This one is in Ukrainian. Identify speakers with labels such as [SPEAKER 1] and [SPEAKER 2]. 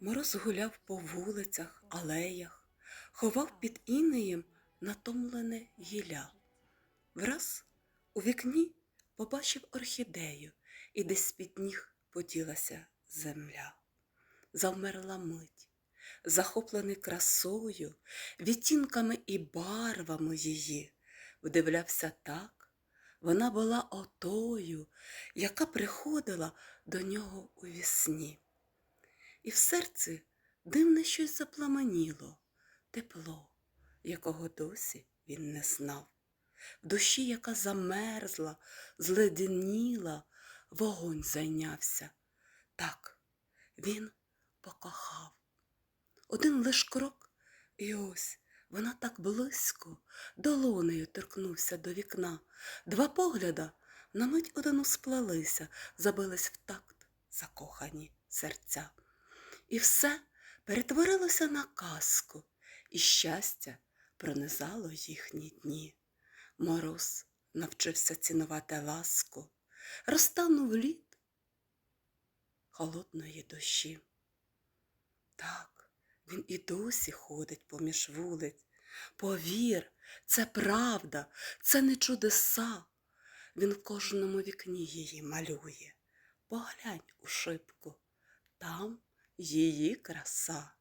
[SPEAKER 1] Мороз гуляв по вулицях, алеях, ховав під інеєм натомлене гілля. Враз у вікні побачив орхідею, і десь з-під ніг поділася земля. Завмерла мить, захоплений красою, відтінками і барвами її, вдивлявся так, вона була отою, яка приходила до нього у вісні. І в серці дивне щось запламеніло, тепло, якого досі він не знав. В душі, яка замерзла, зледеніла, вогонь зайнявся. Так, він покохав. Один лиш крок, і ось вона так близько, долонею торкнувся до вікна. Два погляда на мить одину сплелися, забились в такт закохані серця. І все перетворилося на казку, і щастя пронизало їхні дні. Мороз навчився цінувати ласку, розтанув лід холодної душі. Так, він і досі ходить поміж вулиць. Повір, це правда, це не чудеса. Він в кожному вікні її малює. Поглянь у шибку, там її краса.